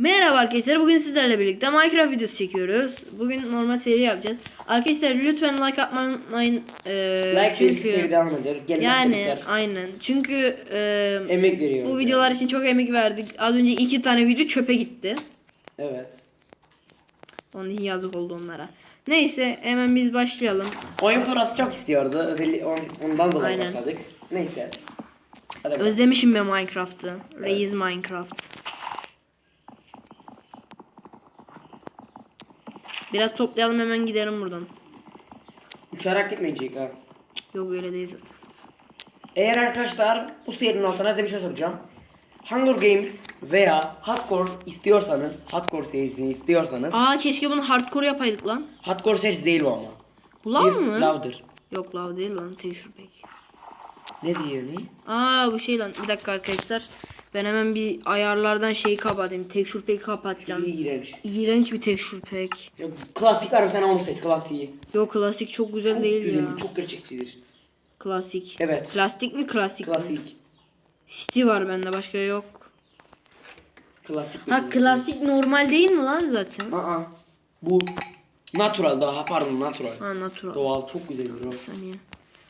Merhaba arkadaşlar. Bugün sizlerle birlikte Minecraft videosu çekiyoruz. Bugün normal seri yapacağız. Arkadaşlar lütfen like atmayı unutmayın. Ee, Like çünkü- seri devam eder. Gelmezse Yani biter. aynen. Çünkü e, Emek veriyoruz. bu yani. videolar için çok emek verdik. Az önce iki tane video çöpe gitti. Evet. Onun için yazık oldu onlara. Neyse hemen biz başlayalım. Oyun parası çok istiyordu. Özellikle on- ondan dolayı Aynen. başladık. Neyse. Hadi. Özlemişim ben Minecraft'ı. Reis Minecraft. Biraz toplayalım hemen gidelim buradan. Uçarak gitmeyecek ha. Yok öyle değil zaten. Eğer arkadaşlar bu serinin altına size bir şey soracağım. Hunger Games veya Hardcore istiyorsanız, Hardcore serisini istiyorsanız, Aa keşke bunu hardcore yapaydık lan. Hardcore serisi değil bu ama. Bu lav mı? Lavdır. Yok lav değil lan teşhur pek. Ne diyor ne? Aa bu şey lan bir dakika arkadaşlar. Ben hemen bir ayarlardan şeyi kapatayım. Tekşür pek kapatacağım. İyi iğrenç. İğrenç bir tekşür pek. Yok, klasik var bir tane onu seç klasiği. Yok klasik çok güzel Çok değil güzel, ya. çok gerçekçidir. Klasik. Evet. Plastik mi klasik mi? Klasik. City var bende başka yok. Klasik. Ha klasik normal değil mi lan zaten? Aa. Bu natural daha pardon natural. Ha natural. Doğal çok güzel bir.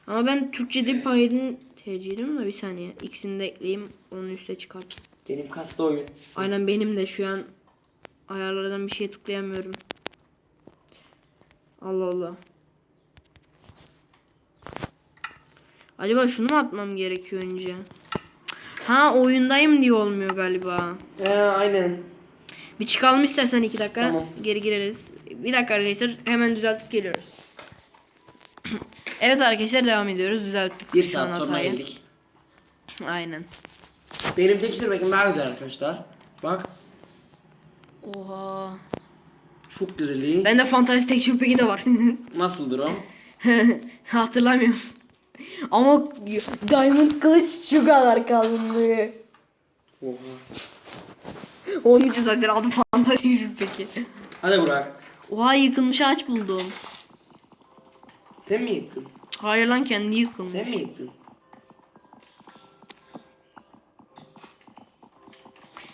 Ama ben Türkçe'de Python tercih ediyorum da bir saniye. İkisini de ekleyeyim. Onun üste çıkart. Benim kasta oyun. Aynen benim de şu an ayarlardan bir şey tıklayamıyorum. Allah Allah. Acaba şunu mu atmam gerekiyor önce? Ha oyundayım diye olmuyor galiba. He aynen. Bir çıkalım istersen iki dakika. Tamam. Geri gireriz. Bir dakika arkadaşlar hemen düzeltip geliyoruz. Evet arkadaşlar devam ediyoruz. Düzelttik. Bir şu an saat sonra hatayı. geldik. Aynen. Benim tekstür bekim daha güzel arkadaşlar. Bak Oha. çok güzel değil. Bende fantazi tek peki de var. Nasıldır o? Hatırlamıyorum. Ama diamond kılıç şu kadar kalınlığı. Oha. Onun için zaten adı fantazi peki. Hadi Burak. Oha yıkılmış ağaç buldum. Sen mi yıktın? Hayır lan kendi yıkılmış. Sen mi yıktın?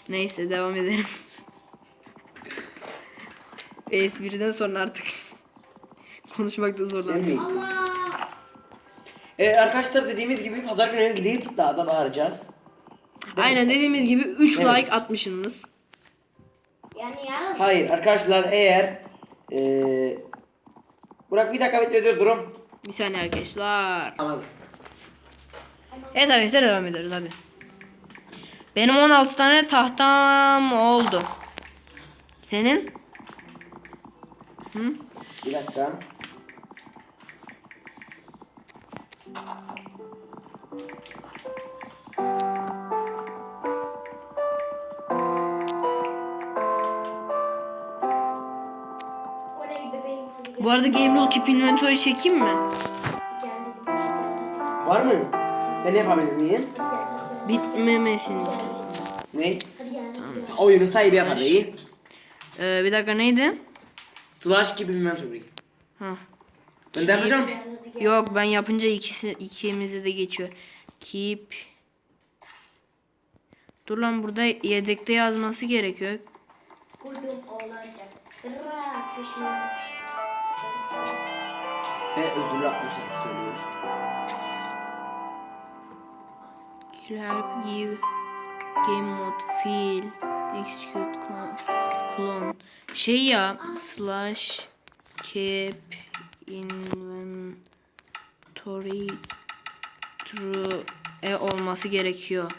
Neyse devam edelim. Espriden sonra artık konuşmakta Sen mi zorlandım. yıktın? Ee, arkadaşlar dediğimiz gibi pazar günü gidip dağda bağıracağız. Aynen dediğimiz gibi 3 Evet. like atmışsınız. Yani yarın Hayır arkadaşlar eğer ee, Burak bir dakika bekle durum. Bir saniye arkadaşlar. Tamam. Evet arkadaşlar devam ediyoruz hadi. Benim 16 tane tahtam oldu. Senin? Hı? Bir dakika. Bu arada Game Rule Keep Inventory çekeyim mi? Var mı? Ben ne yapabilir miyim? Bitmemesini. Ne? Hadi gel. Hadi gel. Oyunun sahibi yapar değil. Ee, bir dakika neydi? Slash gibi bilmem sorayım. Ha. Ben de yapacağım. Yok ben yapınca ikisi ikimizi de geçiyor. Keep. Dur lan burada yedekte yazması gerekiyor. Kurdum olacak. Kıra pişman. Ve özürlü atmışlar söylüyor. Help give game mode fill execute clone. Şey ya slash keep inventory true e olması gerekiyor.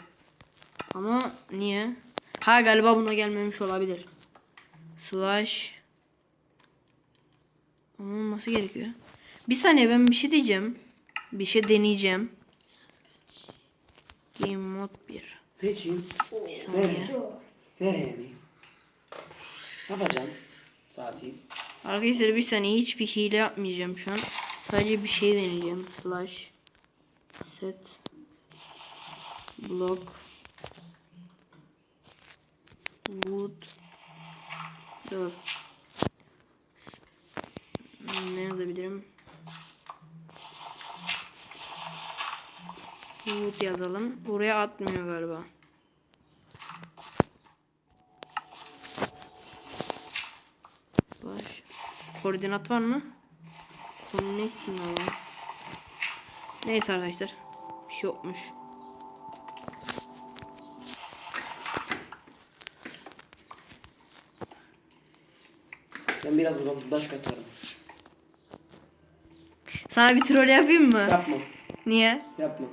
Ama niye? Ha galiba buna gelmemiş olabilir. Slash olması gerekiyor. Bir saniye ben bir şey diyeceğim. Bir şey deneyeceğim. Game mod 1. Ne için? Saniye. Nereye mi? Ne yapacağım? Saati. Arkadaşlar bir saniye hiçbir hile yapmayacağım şu an. Sadece bir şey deneyeceğim. Slash set block wood 4 ne yazabilirim? Wood yazalım. Oraya atmıyor galiba. Baş. Koordinat var mı? Connect mi? Neyse arkadaşlar. Bir şey yokmuş. Ben biraz buradan taş kasarım. Sana bir troll yapayım mı? Yapma. Niye? Yapma.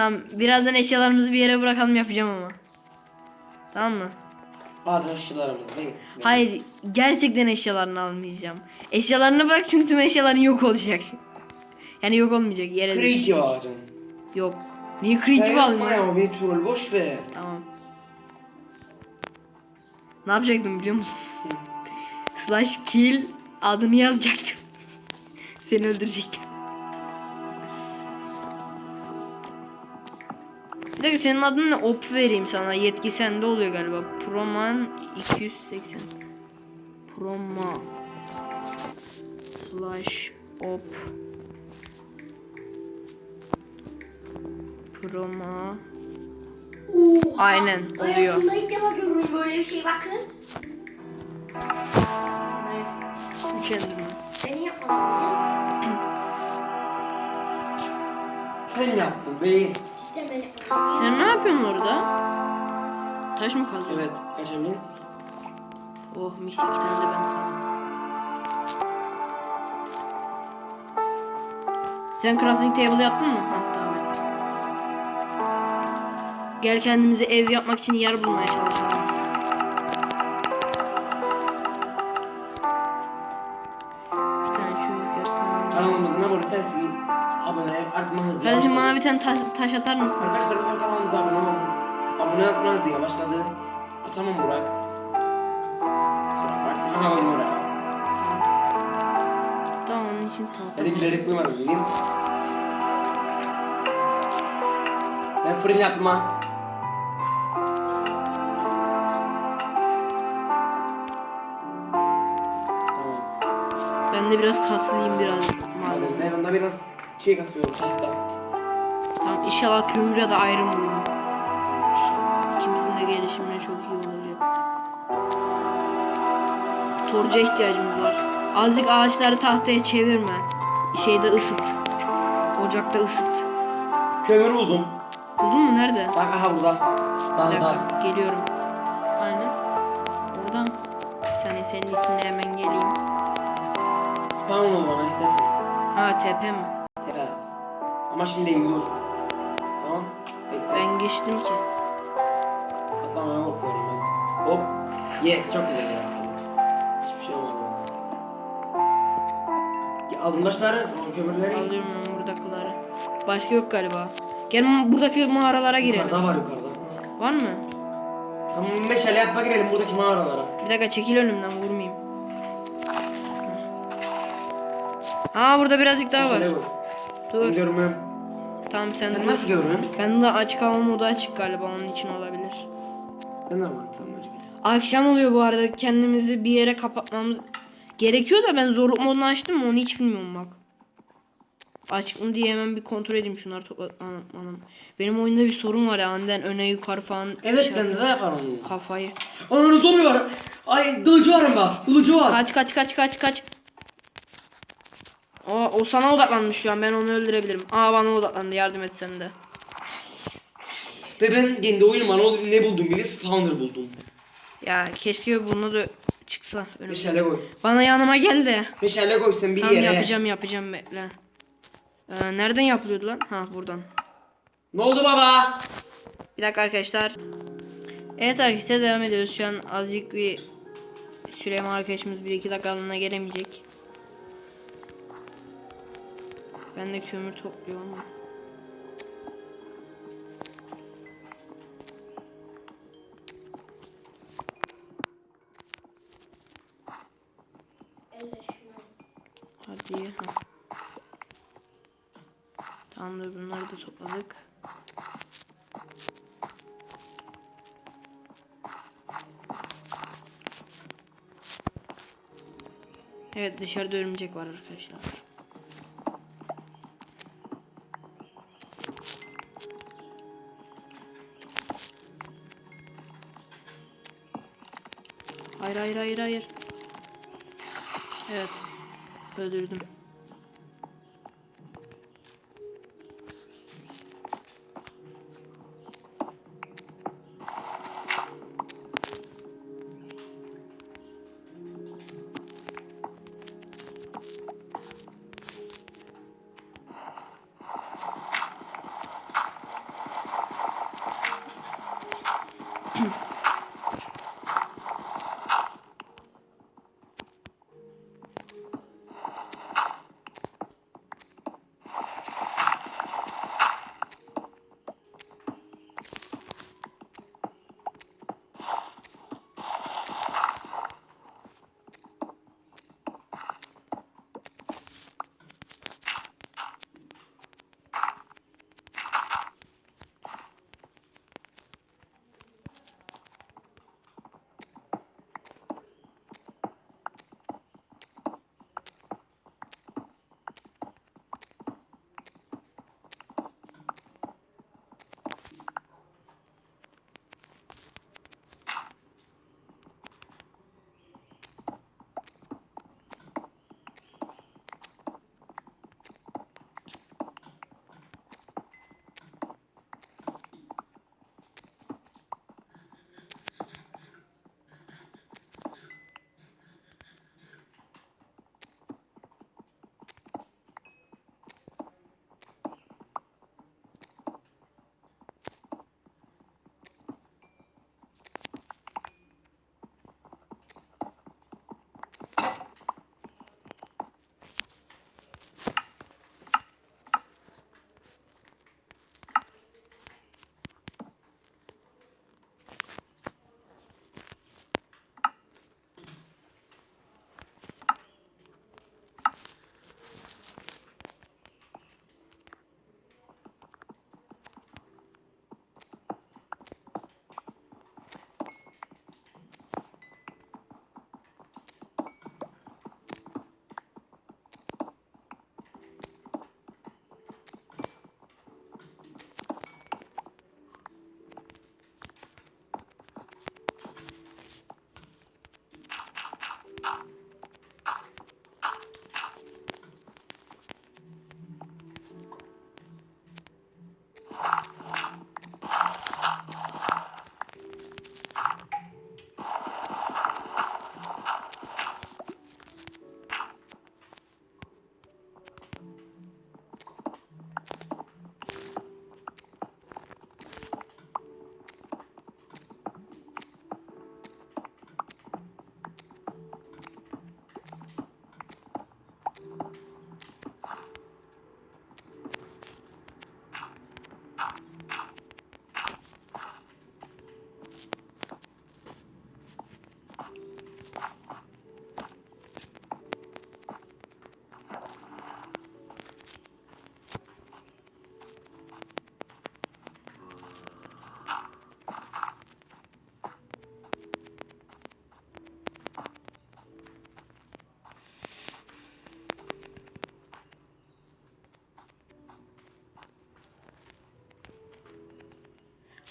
Tamam birazdan eşyalarımızı bir yere bırakalım yapacağım ama. Tamam mı? Arkadaşlarımız değil. Hayır gerçekten eşyalarını almayacağım. Eşyalarını bırak çünkü tüm eşyaların yok olacak. Yani yok olmayacak yere Creative alacağım. Yok. Niye aldın? yapma ya bir troll boş ver. Tamam. Ne yapacaktım biliyor musun? Slash kill adını yazacaktım. Seni öldürecektim. Bir dakika senin adın ne? Op vereyim sana. Yetki sende oluyor galiba. Proman 280. Proma. Slash op. Proma. Oha. Aynen, oluyor. Hayatımda ilk defa görüyorum böyle bir şey bakın. Üç. Beni yapmadım beyin. Beni yapmadım. Sen ne yapıyorsun orada? Taş mı kazıyorsun? Evet. Kaç emin? Oh mis iki tane de ben kazdım. Sen crafting table yaptın mı? Ha tamam yapmışsın. Gel kendimize ev yapmak için yer bulmaya çalışalım. Tane taş, atar mısın? Arkadaşlar lütfen kanalımıza abone olun. Abone atma hızı yavaşladı. Atamam Burak. Kusura bakma. Aha oyun oraya. Tamam onun için tahta. Hadi bilerek koymadım bileyim. Ben fırın yaptım ha. Tamam. Ben de biraz kasılayım biraz. Madem ben de biraz şey kasıyorum tahta. Tamam inşallah kömür ya da ayrım bulurum. İkimizin de gelişimine çok iyi olacak. Torca ihtiyacımız var. Azıcık ağaçları tahtaya çevirme. Şeyde ısıt. Ocakta ısıt. Kömür buldum. Buldun mu? Nerede? Bak aha burada. Bir Dağda. dakika geliyorum. Aynen. Oradan. Bir saniye senin ismine hemen geleyim. Spawn ol bana istersen. Ha tepe mi? Evet. Ama şimdi değil dur. Ben geçtim ki. Atlamaya korkuyorum ben. Hop. Yes çok güzel ya. Hiçbir şey olmadı. Ya, Aldın taşları, o kömürleri. Alıyorum ben buradakileri. Başka yok galiba. Gel buradaki mağaralara girelim. Yukarıda var yukarıda. Var mı? Tamam meşale yapma girelim buradaki mağaralara. Bir dakika çekil önümden vurmayayım. Aa burada birazcık daha Meşale var. Ben Dur. görmüyorum. Tamam sen, Sen nasıl görüyorsun? Ben de açık hava modu açık galiba onun için olabilir. Ben de var tamam hadi. Akşam oluyor bu arada kendimizi bir yere kapatmamız gerekiyor da ben zorluk modunu açtım mı onu hiç bilmiyorum bak. Açık mı diye hemen bir kontrol edeyim şunları topla. Anam, anam. Benim oyunda bir sorun var ya aniden öne yukarı falan. Evet şey- bende de yapar onu. Kafayı. Ananın zombi var. Ay kılıcı var bak. Kılıcı var. Kaç kaç kaç kaç kaç. O, o sana odaklanmış şu an ben onu öldürebilirim. Aa bana odaklandı yardım et sen de. Ve ben kendi oyunuma ne, oldu- ne buldum bile spawner buldum. Ya keşke bunu da çıksa önüme. Meşale koy. Bana yanıma gel de. Meşale koy sen bir Tamam yere. yapacağım yapacağım bekle. Ee, nereden yapılıyordu lan? Ha buradan. Ne oldu baba? Bir dakika arkadaşlar. Evet arkadaşlar devam ediyoruz. Şu an azıcık bir Süleyman arkadaşımız 1-2 dakikalığına gelemeyecek. Ben de kömür topluyorum. Hadi. Ha. Tamamdır bunları da topladık. Evet dışarıda örümcek var arkadaşlar. Hayır hayır hayır hayır. Evet. Öldürdüm.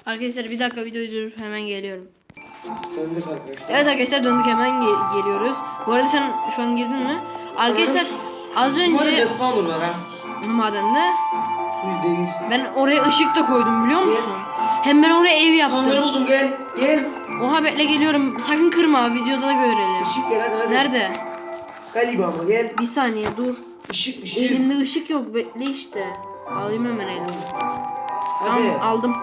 Arkadaşlar bir dakika videoyu durup hemen geliyorum. Döndük arkadaşlar. Evet arkadaşlar döndük hemen ge- geliyoruz. Bu arada sen şu an girdin mi? Arkadaşlar az Bu arada önce var ha. madende ben oraya ışık da koydum biliyor musun? Hem ben oraya ev Spawnları yaptım. buldum gel. Gel. Oha bekle geliyorum. Sakın kırma videoda da görelim. Işık gel hadi hadi. Nerede? Galiba ama gel. Bir saniye dur. Işık ışık. Elimde ışık yok bekle işte. Alayım hemen elime. Hadi. Tamam aldım.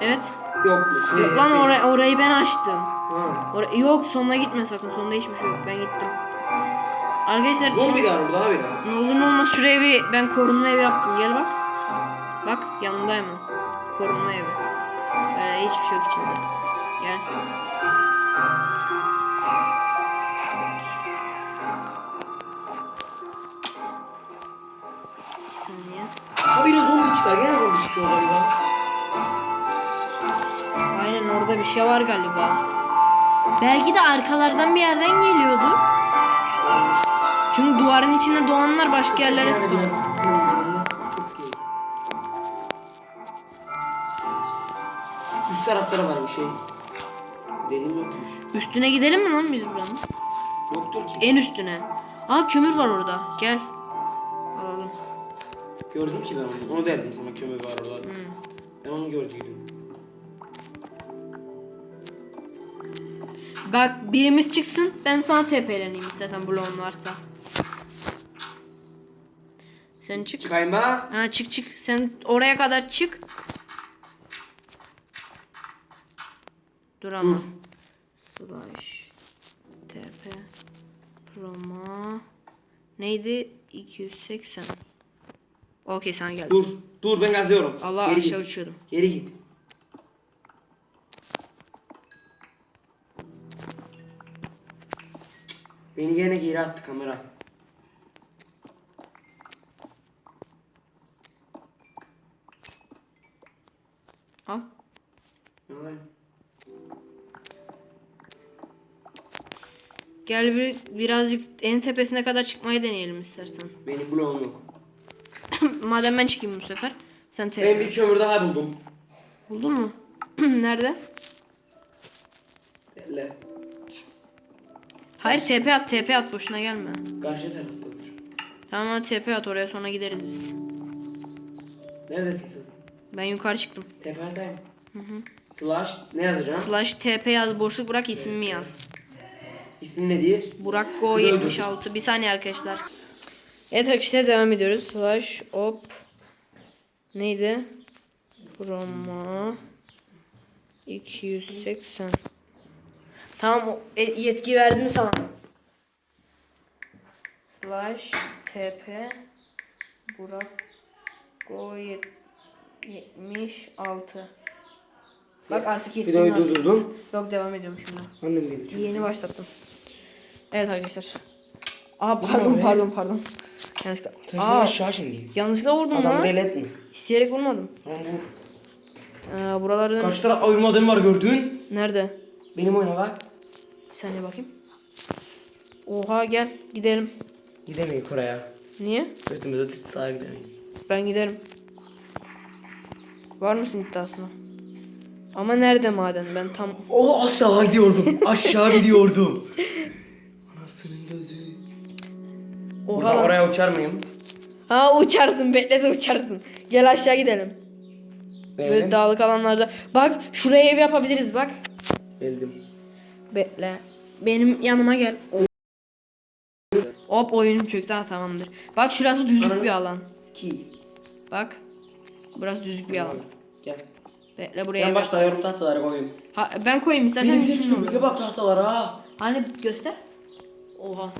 Evet. Yokmuş. Şey, Yok lan şey. orayı, orayı ben açtım. Ha. Ora- yok sonuna gitme sakın. Sonunda hiçbir şey yok. Ben gittim. Arkadaşlar Zombi de var burada abi ne olur ne olmaz şuraya bir ben korunma evi yaptım. Gel bak. Bak yanında hemen. Korunma evi. Böyle hiçbir şey yok içinde. Gel. Bir saniye. Abi de zombi çıkar. Gene zombi çıkıyor galiba. Orada bir şey var galiba. Belki de arkalardan bir yerden geliyordu. Çünkü duvarın içinde doğanlar başka yerlere spawn. Üst taraflara var bir şey. Dedim yokmuş. Üstüne gidelim mi lan biz buranın? Yoktur ki. En üstüne. Aa kömür var orada. Gel. Alalım. Gördüm ki ben onu. Onu derdim sana kömür var orada. Hmm. Ben onu gördüydüm. Bak birimiz çıksın. Ben sana TP'leneyim istersen bloğun varsa. Sen çık. Çıkayım ha. Ha çık çık. Sen oraya kadar çık. Dur ama. Dur. Slash TP promo neydi? 280. Okey sen geldin. Dur. Dur ben gazlıyorum. Allah Geri aşağı git. uçuyordum. Geri git. Beni gene geri attı kamera. Al. Ne oluyor? Gel bir, birazcık en tepesine kadar çıkmayı deneyelim istersen. Benim bloğum yok. Madem ben çıkayım bu sefer. Sen TP. Ben bir kömür daha buldum. Buldun mu? Nerede? Bekle. Hayır TP at TP at boşuna gelme. Karşı taraftadır. Tamam hadi TP at oraya sonra gideriz biz. Neredesin sen? Ben yukarı çıktım. Tepedeyim. Hı hı. Slash ne yazacağım? Slash TP yaz boşluk bırak ismimi yaz. İsmin nedir? Burak Go dur. 76. Bir saniye arkadaşlar. Evet arkadaşlar devam ediyoruz. Slash op neydi? Promo 280. Tamam e, yetki verdim sana. Slash TP Burak Go yet- 76. Bak artık yetkin Videoyu durdurdum. Yok devam ediyorum şimdi. Annem çünkü. Yeni başlattım. Evet arkadaşlar. Aa pardon pardon pardon. Yanlışlıkla. Aa, aşağı şimdi. yanlışlıkla vurdum Adam lan. deli etme. İsteyerek vurmadım. Tamam vur. Ee, buraların Karşı taraf adamı var gördün. nerede? Benim oyuna bak. Saniye bakayım. Oha gel gidelim. Gidemeyiz oraya. Niye? Götümüze sağa gidemeyiz. Ben giderim. Var mısın iddiasına? Ama nerede maden? Ben tam O aşağı gidiyordum. aşağı gidiyordum. Anasının gözü. Oha Buradan lan. oraya uçar mıyım? Ha uçarsın bekle de uçarsın. Gel aşağı gidelim. Böyle Beğendim. dağlık alanlarda. Bak şuraya ev yapabiliriz bak. Geldim. Bekle. Benim yanıma gel. Hop oyunum çöktü ha tamamdır. Bak şurası düzlük bir alan. Ki. Bak. Burası düzlük bir alan. Gel. Bekle buraya. Ben bak. başlıyorum tahtaları koyayım. Ha, ben koyayım istersen Benim için olur. bak tahtalara. Hani göster. Oha.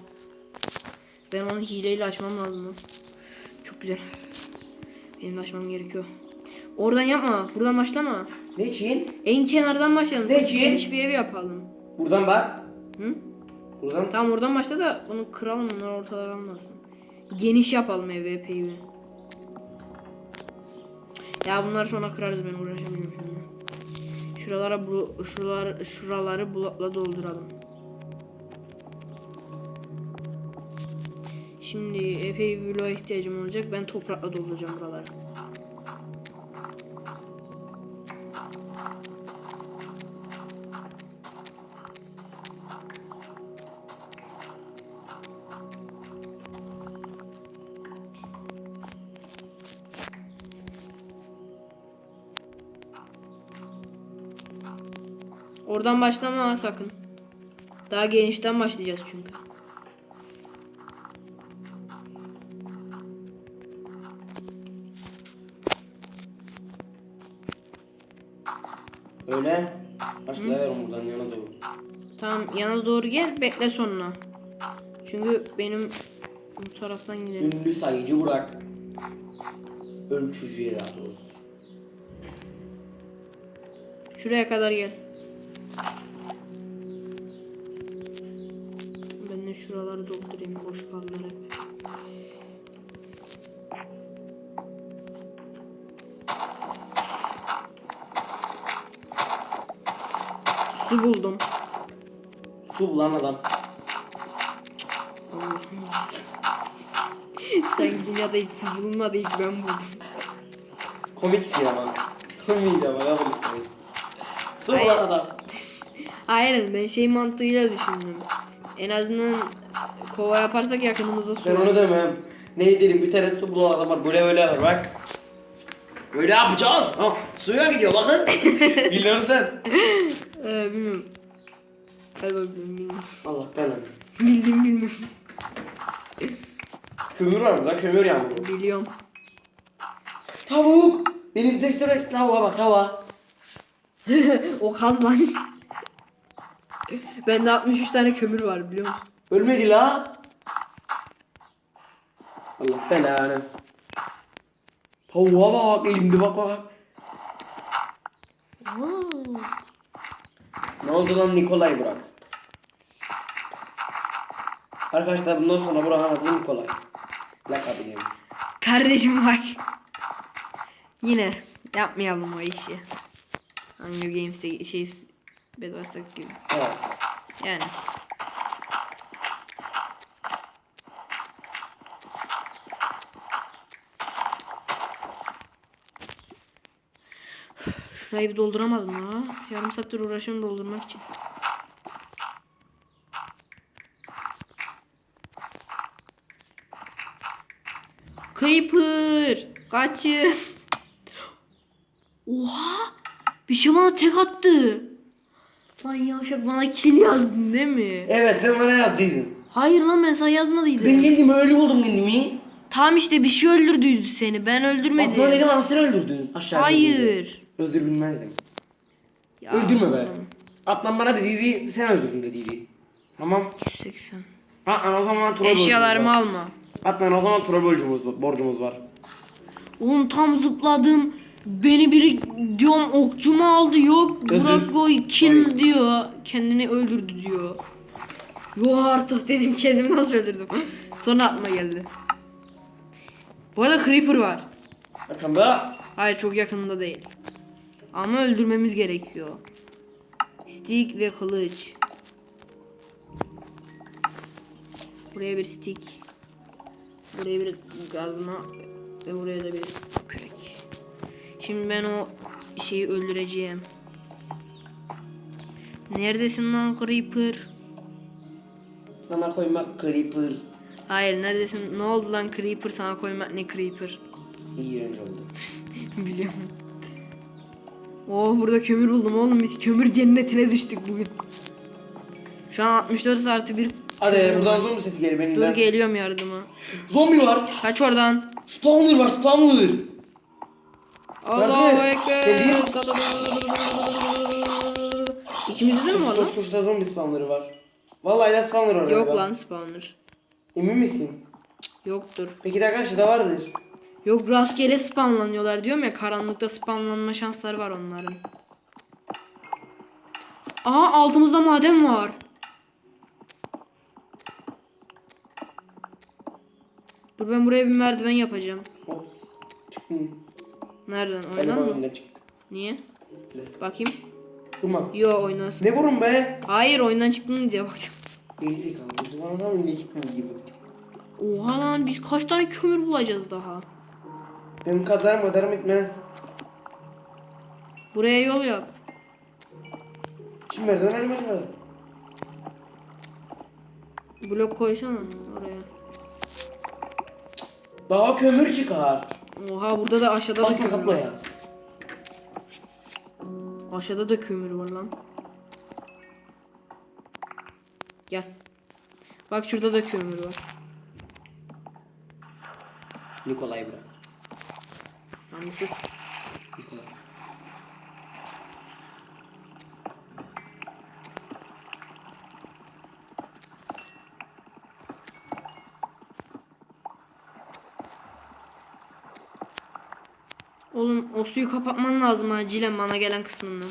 Ben onu hileyle açmam lazım. Çok güzel. Benim de açmam gerekiyor. Oradan yapma. Buradan başlama. Ne için? En kenardan başlayalım. Ne Çok için? Geniş bir ev yapalım. Buradan bak. Hı? Buradan. Tamam oradan başla da onu kıralım onlar kalmasın. Geniş yapalım bir. Ya bunları sonra kırarız ben uğraşamıyorum şimdi. Şuralara bu şuralar şuraları blokla dolduralım. Şimdi epey bir bloğa ihtiyacım olacak. Ben toprakla dolduracağım buraları. Oradan başlama ha sakın. Daha genişten başlayacağız çünkü. Öyle. Başlıyorum buradan yana doğru. Tamam yana doğru gel bekle sonra. Çünkü benim bu taraftan gidelim. Ünlü sayıcı Burak. Ölçücüye daha doğrusu. Şuraya kadar gel. Ben de şuraları doldurayım boş kaldılar hep. Su buldum. Su bulan adam. Sen dünyada hiç su bulunmadı ilk ben buldum. Komiksin ama. Komik ama kabul etmeyin. Su Hayır. bulan adam. Hayır ben şey mantığıyla düşündüm. En azından kova yaparsak yakınımızda su. Ben onu demem. Ne dedim bir tane su bulan adam var böyle böyle var bak. Böyle yapacağız. Ha, suya gidiyor bakın. Biliyorsun sen. Ee, bilmiyorum. Galiba bilmiyorum. bilmiyorum. Allah belanı. Bildiğim bilmiyorum. Kömür var burada kömür yağmuru. Biliyorum. Tavuk. Benim tekstüre tavuğa bak tavuğa. o kaz lan. Bende 63 tane kömür var biliyor musun? Ölmedi la. Allah belanı. Tavuğa bak elimde bak bak. Ne oldu lan Nikolay Burak? Arkadaşlar bundan sonra Burak'ın adı Nikolay. Lakabı diyelim. Kardeşim bak. Yine yapmayalım o işi. Hunger Games'te şey Bedwars'taki gibi. Evet. Yani. Şurayı bir dolduramadım ha. Yarım saattir uğraşıyorum doldurmak için. Creeper! Kaçın! Oha! Bir şey bana tek attı. Lan yavşak bana kill yazdın değil mi? Evet sen bana yazdıydın. Hayır lan ben sana yazmadıydım. Ben geldim öyle buldum kendimi. Tam işte bir şey öldürdüydü seni. Ben öldürmedim. Atma dedim ama sen öldürdün. Aşağı Hayır. Özür bilmezdim. Ya, Öldürme be. Atlan bana dediydi sen öldürdün dediydi. Tamam. 180. Atlan o zaman troll Eşyalarımı alma. Atlan o zaman troll borcumuz, borcumuz var. Oğlum tam zıpladım. Beni biri diyorum okçumu aldı yok. Özür. Burak Goy kill Hayır. diyor. Kendini öldürdü diyor. Yok artık dedim kendimi nasıl öldürdüm. Sonra aklıma geldi. Bu arada Creeper var. Arkamda. Hayır çok yakında değil. Ama öldürmemiz gerekiyor. Stick ve kılıç. Buraya bir stick. Buraya bir gazma ve buraya da bir kürek. Şimdi ben o şeyi öldüreceğim. Neredesin lan Creeper? Sana koymak creeper. Hayır neredesin? Ne oldu lan Creeper sana koymak ne Creeper? İğrenç oldu. Biliyorum. Oh burada kömür buldum oğlum biz kömür cennetine düştük bugün. Şu an 64 artı bir. Hadi buradan zombi sesi geliyor benim. Dur geliyorum yardıma. Zombi var. Kaç oradan. Spawner var spawner. Allahu? Ekber. İkimizde de mi var Koş lan? koş da zombi spawnları var. Vallahi de spawner var. Yok lan spawner. Emin misin? Yoktur. Peki de karşıda vardır. Yok rastgele spawnlanıyorlar diyorum ya karanlıkta spawnlanma şansları var onların. Aa altımızda maden var. Dur ben buraya bir merdiven yapacağım. Hop. Çıktım. Nereden? Oynan mı? oyundan çıktı. Niye? Bakayım. Durma. Yo oynasın. Ne vurun be? Hayır oyundan çıktın diye baktım. Gerizekalı. Duvardan ne çıkmıyor gibi. Oha lan biz kaç tane kömür bulacağız daha? Benim kazarım kazarım etmez. Buraya yol yap. Şimdi merdiven ölmez mi? Blok koysana oraya. Daha kömür çıkar. Oha burada da aşağıda da Basma kömür kapla var. ya. Aşağıda da kömür var lan. Gel. Bak şurada da kömür var. Nikolay bırak. Lan sus. Nikolay. Oğlum o suyu kapatman lazım acilen bana gelen kısmından.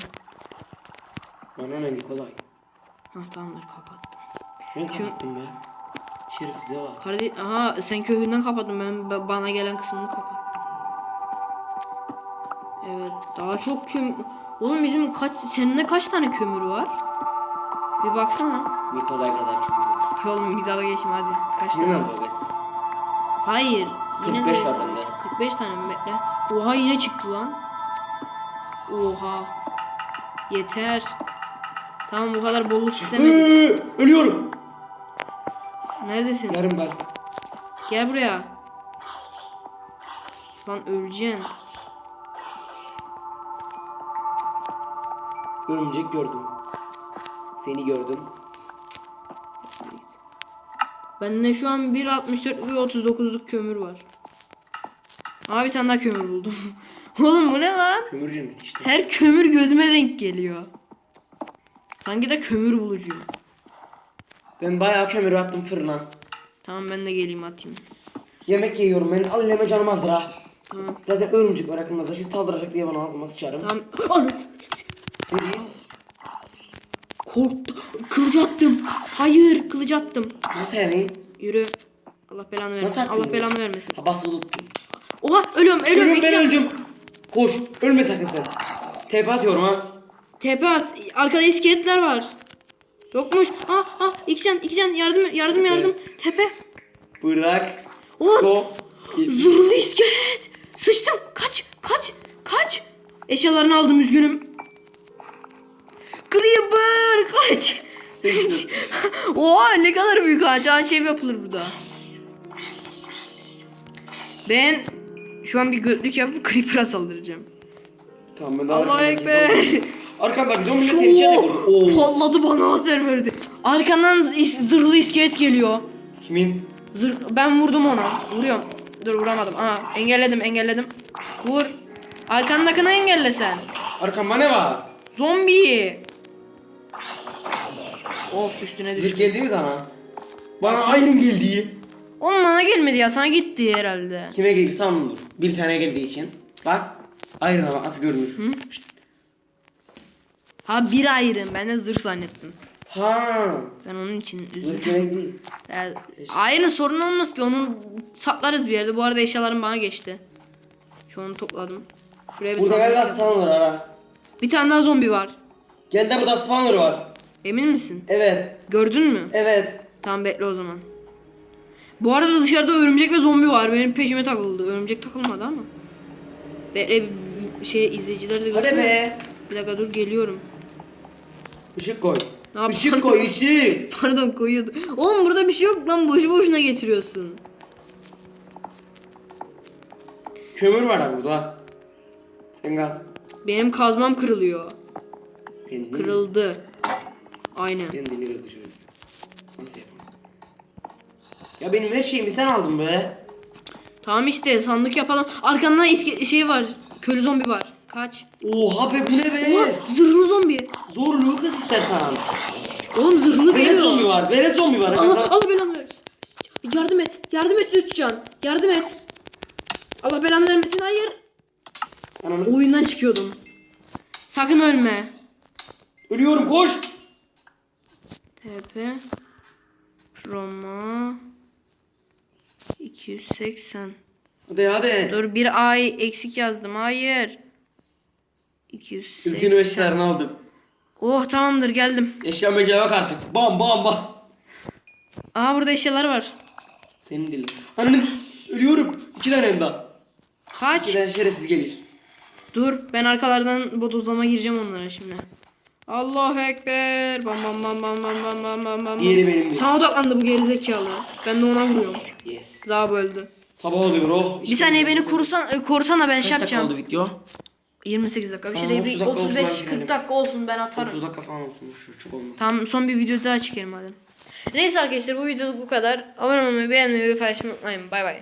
Bana ne Nikolay? Hah tamamdır kapattım. Ben kapattım be. Şerefsize bak. Kardeş aha sen kökünden kapattın ben ba- bana gelen kısmını kapattım. Evet daha çok kömür. Oğlum bizim kaç seninle kaç tane kömür var? Bir baksana. Nikolay kadar kömür. Oğlum bir dalga geçme hadi. Kaç Değil tane? böyle? Hayır. Yine 45 de- var bende. 45 tane mi bekle? Oha yine çıktı lan. Oha. Yeter. Tamam bu kadar bolluk istemedim. Ölüyorum. Neredesin? Yarım ben. Gel buraya. Lan öleceksin. Örümcek gördüm. Seni gördüm. Bende şu an 1.64 ve 39'luk kömür var. Aa bir tane daha kömür buldum. Oğlum bu ne lan? Kömürcü mü işte? Her kömür gözüme denk geliyor. Sanki de kömür bulucuyum. Ben bayağı kömür attım fırına. Tamam ben de geleyim atayım. Yemek yiyorum ben. Al elime canım azdır ha. Tamam. Zaten örümcek var aklımda. Şimdi saldıracak diye bana altıma sıçarım. Tamam. Korktum. Kılıç attım. Hayır kılıç attım. Nasıl yani? Yürü. Allah belanı vermesin. Nasıl attın Allah bunu? belanı vermesin. Ha basılı tuttum. Oha ölüyorum ölüyorum. Ölüm ben İki- öldüm. Koş. Ölme sakın sen. Tepe atıyorum ha. Tepe at. Arkada iskeletler var. Yokmuş. Ah ah iki can iki can yardım yardım yardım. Tepe. Bırak. Oha Ko. zırhlı iskelet. Sıçtım. Kaç kaç kaç. Eşyalarını aldım üzgünüm. Creeper kaç. Oha ne kadar büyük ağaç. Ağaç ev yapılır burada. Ben şu an bir götlük yapıp Creeper'a saldıracağım. Tamam ben de arkamdaki Ekber. zombi- Arkamdaki zombiyle seni içeri vurdu. Oo. Patladı bana hasar verdi. Arkandan is- zırhlı iskelet geliyor. Kimin? Zırh ben vurdum ona. Vuruyorum. Dur vuramadım. Aa engelledim engelledim. Vur. Arkandakini engelle sen. Arkamda ne var? Zombi. Of üstüne Zırh düştü. geldi mi sana? Bana aynı geldi. Oğlum bana gelmedi ya sana gitti herhalde. Kime geldi sanmıyorum. Bir tane geldiği için. Bak. Ayrına bak nasıl görünür. Hı? Ha bir ayrım ben de zırh zannettim. Ha. Ben onun için üzüldüm. geldi. Ya, ayrı sorun olmaz ki onu saklarız bir yerde. Bu arada eşyalarım bana geçti. Şu an topladım. Buraya bir Burada yapayım. spawner ara. Bir tane daha zombi var. Gel de burada spawner var. Emin misin? Evet. Gördün mü? Evet. Tamam bekle o zaman. Bu arada dışarıda örümcek ve zombi var. Benim peşime takıldı. Örümcek takılmadı ama. Bekle bir şey izleyiciler de Hadi be. Bir dakika dur geliyorum. Işık koy. Ne yapayım? Işık koy ışık. Pardon koyuyordu. Oğlum burada bir şey yok lan boşu boşuna getiriyorsun. Kömür var ha burada. Sen gaz. Benim kazmam kırılıyor. Kendini, Kırıldı. Aynen. kendini kırdı şöyle. Nasıl yapayım? Ya benim her şeyimi sen aldın be. Tamam işte sandık yapalım. Arkandan iske şey var. Köylü zombi var. Kaç. Oha be bu ne be? Oha, zırhlı zombi. Zorluğu kız istersen. Oğlum zırhlı Velet geliyor. zombi var. Velet zombi var. Allah, Allah belanı versin. Yardım et. Yardım et Lütcan. Yardım et. Allah belanı vermesin. Hayır. Ananı. Oyundan çıkıyordum. Sakın ölme. Ölüyorum koş. TP. Roma. 280. Hadi hadi. Dur bir ay eksik yazdım. Hayır. 280. Üzgünüm eşyalarını aldım. Oh tamamdır geldim. Eşya meşya yok artık. Bam bam bam. Aha burada eşyalar var. Senin dilin. Annem ölüyorum. İki tane hem daha. Kaç? İki tane şerefsiz gelir. Dur ben arkalardan bodozlama gireceğim onlara şimdi. Allahu ekber. Bam bam bam bam bam bam bam bam bam. Diğeri benim. Sana odaklandı bu gerizekalı. Ben de ona vuruyorum. Yes. Zab öldü. Sabah oluyor oh. Bir saniye beni kurusan, e, korusana ben Kaç şey dakika yapacağım. oldu video? 28 dakika. Bir şey Tamam, değil. 30 Bir dakika olsun, ben 35-40 dakika olsun ben atarım. 30 dakika falan olsun. Şu çok olmaz. Tamam son bir video daha çekelim hadi. Neyse arkadaşlar bu videoluk bu kadar. Abone olmayı, beğenmeyi ve paylaşmayı unutmayın. Bay bay.